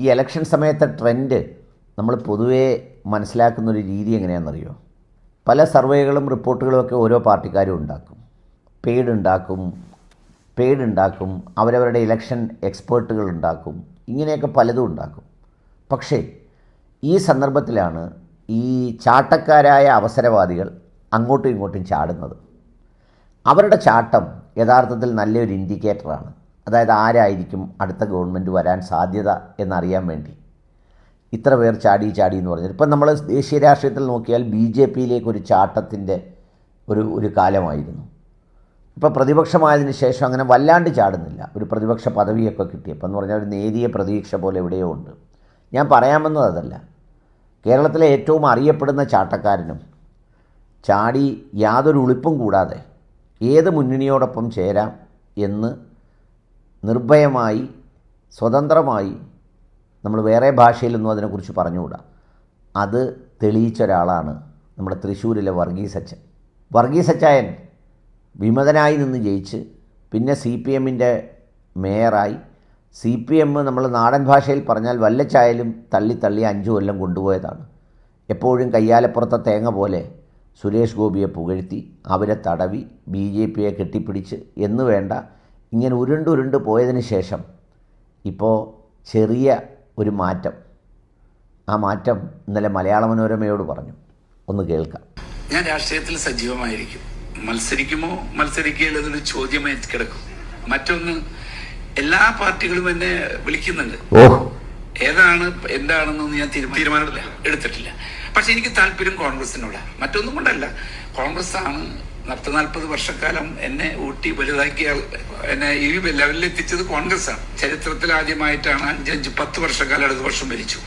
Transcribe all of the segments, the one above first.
ഈ ഇലക്ഷൻ സമയത്തെ ട്രെൻഡ് നമ്മൾ പൊതുവേ മനസ്സിലാക്കുന്നൊരു രീതി എങ്ങനെയാണെന്നറിയോ? പല സർവേകളും റിപ്പോർട്ടുകളും ഒക്കെ ഓരോ പാർട്ടിക്കാരും ഉണ്ടാക്കും. പെയ്ഡ് ഉണ്ടാക്കും പെയ്ഡ് ഉണ്ടാക്കും അവരവരുടെ ഇലക്ഷൻ എക്സ്പേർട്ടുകൾ ഉണ്ടാക്കും ഇങ്ങനെയൊക്കെ പലതും ഉണ്ടാക്കും. പക്ഷേ ഈ സന്ദർഭത്തിലാണ് ഈ ചാട്ടക്കാരായ അവസരവാദികൾ അങ്ങോട്ടും ഇങ്ങോട്ടും ചാടുന്നത്. അവരുടെ ചാട്ടം യഥാർത്ഥത്തിൽ നല്ലൊരു ഇൻഡിക്കേറ്ററാണ് അതായത് ആരായിരിക്കും അടുത്ത ഗവൺമെന്റ് വരാൻ സാധ്യത എന്നറിയാൻ വേണ്ടി. ഇത്ര പേർ ചാടി ചാടി എന്ന് പറഞ്ഞത് ഇപ്പം നമ്മൾ ദേശീയ രാഷ്ട്രീയത്തിൽ നോക്കിയാൽ ബി ജെ പിയിലേക്ക് ഒരു ചാട്ടത്തിന്റെ ഒരു ഒരു കാലമായിരുന്നു. ഇപ്പോൾ പ്രതിപക്ഷമായതിനു ശേഷം അങ്ങനെ വല്ലാണ്ട് ചാടുന്നില്ല. ഒരു പ്രതിപക്ഷ പദവിയൊക്കെ കിട്ടിയപ്പോൾ എന്ന് പറഞ്ഞാൽ ഒരു നേരിയ പ്രതീക്ഷ പോലെ എവിടെയോ ഉണ്ട്. ഞാൻ പറയാമെന്നത് അതല്ല. കേരളത്തിലെ ഏറ്റവും അറിയപ്പെടുന്ന ചാട്ടക്കാരനും ചാടി യാതൊരു ഉളിപ്പും കൂടാതെ ഏത് മുന്നണിയോടൊപ്പം ചേരാം എന്ന് നിർഭയമായി സ്വതന്ത്രമായി നമ്മൾ വേറെ ഭാഷയിലൊന്നും അതിനെക്കുറിച്ച് പറഞ്ഞുകൂടാ. അത് തെളിയിച്ച ഒരാളാണ് നമ്മുടെ തൃശ്ശൂരിലെ വർഗീസ് അച്ഛൻ. വർഗീസ് അച്ചായൻ വിമതനായി നിന്ന് ജയിച്ച് പിന്നെ സി പി എമ്മിന്റെ മേയറായി. സി പി എം നമ്മൾ നാടൻ ഭാഷയിൽ പറഞ്ഞാൽ വല്ലച്ചായാലും തള്ളി തള്ളി അഞ്ചു കൊല്ലം കൊണ്ടുപോയതാണ്. എപ്പോഴും കയ്യാലപ്പുറത്തെ തേങ്ങ പോലെ സുരേഷ് ഗോപിയെ പുകഴ്ത്തി അവരെ തടവി ബി ജെ പിയെ കെട്ടിപ്പിടിച്ച് എന്ന് വേണ്ട ഇങ്ങനെ ഉരുണ്ടുരുണ്ട് പോയതിന് ശേഷം ഇപ്പോൾ ചെറിയ ഒരു മാറ്റം. ആ മാറ്റം ഇന്നലെ മലയാള മനോരമയോട് പറഞ്ഞു. ഒന്ന് കേൾക്കാം. ഞാൻ രാഷ്ട്രീയത്തിൽ സജീവമായിരിക്കും. മത്സരിക്കുമോ? മത്സരിക്കുകയില്ലെന്നൊരു ചോദ്യമായി കിടക്കും. മറ്റൊന്ന് എല്ലാ പാർട്ടികളും എന്നെ വിളിക്കുന്നുണ്ട്. ഏതാണ് എന്താണെന്നൊന്നും ഞാൻ തീരുമാനമില്ല എടുത്തിട്ടില്ല പക്ഷെ എനിക്ക് താല്പര്യം കോൺഗ്രസിനോടാ. മറ്റൊന്നും കൊണ്ടല്ല. കോൺഗ്രസ് ആണ് പത്ത് നാൽപ്പത് വർഷക്കാലം എന്നെ ഊട്ടി വലുതാക്കിയ എന്നെ ഈ ലെവലിൽ എത്തിച്ചത് കോൺഗ്രസ് ആണ് ചരിത്രത്തിൽ ആദ്യമായിട്ടാണ് അഞ്ചഞ്ച് പത്ത് വർഷക്കാലം അടുത്ത വർഷം ഭരിച്ചു.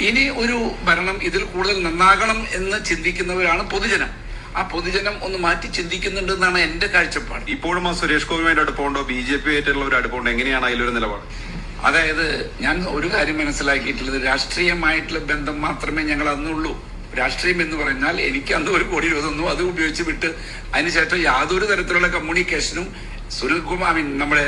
ഇനി ഒരു ഭരണം ഇതിൽ കൂടുതൽ നന്നാകണം എന്ന് ചിന്തിക്കുന്നവരാണ് പൊതുജനം. ആ പൊതുജനം ഒന്ന് മാറ്റി ചിന്തിക്കുന്നുണ്ട് എന്നാണ് എന്റെ കാഴ്ചപ്പാട്. ഇപ്പോഴും ആ സുരേഷ് ഗോപിയുമായിട്ട് അടുപ്പമുണ്ടോ? ബി ജെ പി ആയിട്ടുള്ള ഒരു അടുപ്പമുണ്ടോ? എങ്ങനെയാണ് അതിലൊരു നിലപാട്? അതായത് ഞാൻ ഒരു കാര്യം മനസ്സിലാക്കിയിട്ടുള്ളത് രാഷ്ട്രീയമായിട്ടുള്ള ബന്ധം മാത്രമേ ഞങ്ങൾ അന്നുള്ളൂ. രാഷ്ട്രീയം എന്ന് പറഞ്ഞാൽ എനിക്ക് അന്ന് ഒരു കോടി രൂപ തന്നു അത് ഉപയോഗിച്ച് വിട്ട് അതിനുശേഷം യാതൊരു തരത്തിലുള്ള കമ്മ്യൂണിക്കേഷനും സുനിൽ കുമാർ നമ്മളെ നമ്മുടെ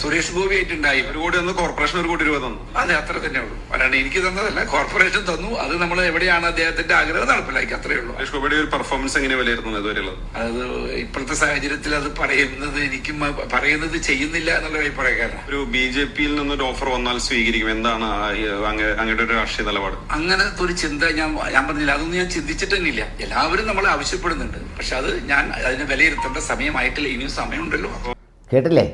സുരേഷ് ഗോപി ആയിട്ടുണ്ടായി. ഒരു കോടി ഒന്ന് കോർപ്പറേഷൻ ഒരു കോടി രൂപ തന്നു അതെ അത്ര തന്നെ ഉള്ളൂ. അല്ലാണ്ട് എനിക്ക് തന്നതല്ല കോർപ്പറേഷൻ തന്നു. അത് നമ്മൾ എവിടെയാണ് അദ്ദേഹത്തിന്റെ ആഗ്രഹം നടപ്പിലാക്കി അത്രേ ഉള്ളൂ. സുരേഷ് ഗോപിയുടെ ഒരു പെർഫോമൻസ് എങ്ങനെ വിലയിരുത്തുന്നത് ഇതുവരെയുള്ളത്? അത് ഇപ്പോഴത്തെ സാഹചര്യത്തിൽ അത് പറയുന്നത് എനിക്കും പറയുന്നത് ചെയ്യുന്നില്ല എന്നുള്ള അഭിപ്രായക്കാരൻ ഒരു ബി ജെ പിയിൽ നിന്നൊരു ഓഫർ വന്നാൽ സ്വീകരിക്കും. എന്താണ് അങ്ങയുടെ ഒരു രാഷ്ട്രീയ നിലപാട്? അങ്ങനത്തെ ഒരു ചിന്ത ഞാൻ ഞാൻ പറഞ്ഞില്ല. അതൊന്നും ഞാൻ ചിന്തിച്ചിട്ട് തന്നെയില്ല എല്ലാവരും നമ്മളെ ആവശ്യപ്പെടുന്നുണ്ട്. പക്ഷെ അത് ഞാൻ അതിനെ വിലയിരുത്തേണ്ട സമയമായിട്ടില്ല. ഇനിയും സമയമുണ്ടല്ലോ. കേട്ടില്ലേ?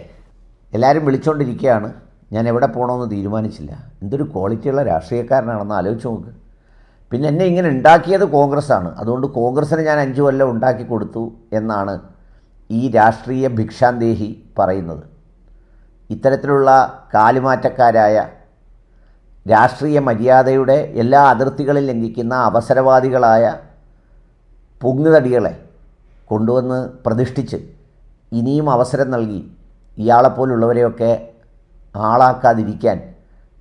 എല്ലാവരും വിളിച്ചുകൊണ്ടിരിക്കുകയാണ് ഞാൻ എവിടെ പോകണമെന്ന് തീരുമാനിച്ചില്ല. എന്തൊരു ക്വാളിറ്റിയുള്ള രാഷ്ട്രീയക്കാരനാണെന്ന് ആലോചിച്ച് നോക്ക്. പിന്നെ എന്നെ ഇങ്ങനെ ഉണ്ടാക്കിയത് കോൺഗ്രസ്സാണ്. അതുകൊണ്ട് കോൺഗ്രസ്സിന് ഞാൻ അഞ്ചു കൊല്ലം ഉണ്ടാക്കി കൊടുത്തു എന്നാണ് ഈ രാഷ്ട്രീയ ഭിക്ഷാന്തേഹി പറയുന്നത്. ഇത്തരത്തിലുള്ള കാലുമാറ്റക്കാരായ രാഷ്ട്രീയ മര്യാദയുടെ എല്ലാ അതിർത്തികളിൽ ലംഘിക്കുന്ന അവസരവാദികളായ പൊങ്ങുതടികളെ കൊണ്ടുവന്ന് പ്രതിഷ്ഠിച്ച് ഇനിയും അവസരം നൽകി. ഇയാളെപ്പോലുള്ളവരെയൊക്കെ ആളാക്കാതിരിക്കാൻ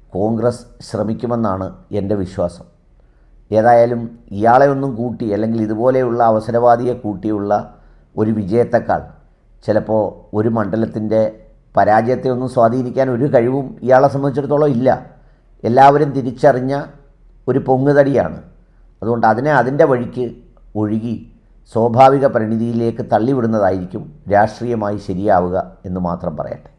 കോൺഗ്രസ് ശ്രമിക്കുമെന്നാണ് എന്റെ വിശ്വാസം. ഏതായാലും ഇയാളെ ഒന്നും കൂട്ടി അല്ലെങ്കിൽ ഇതുപോലെയുള്ള അവസരവാദിയെ കൂട്ടിയുള്ള ഒരു വിജയത്തെക്കാൾ ചിലപ്പോൾ ഒരു മണ്ഡലത്തിന്റെ പരാജയത്തെ ഒന്നും സ്വാധീനിക്കാൻ ഒരു കഴിവും ഇയാളെ സംബന്ധിച്ചിടത്തോളം ഇല്ല. എല്ലാവരും തിരിച്ചറിഞ്ഞ ഒരു പൊങ്ങുതടിയാണ്. അതുകൊണ്ട് അതിനെ അതിന്റെ വഴിക്ക് ഒഴുകി സ്വാഭാവിക പരിണിതിയിലേക്ക് തള്ളിവിടുന്നതായിരിക്കും രാഷ്ട്രീയമായി ശരിയാവുക എന്ന് മാത്രം പറയട്ടെ.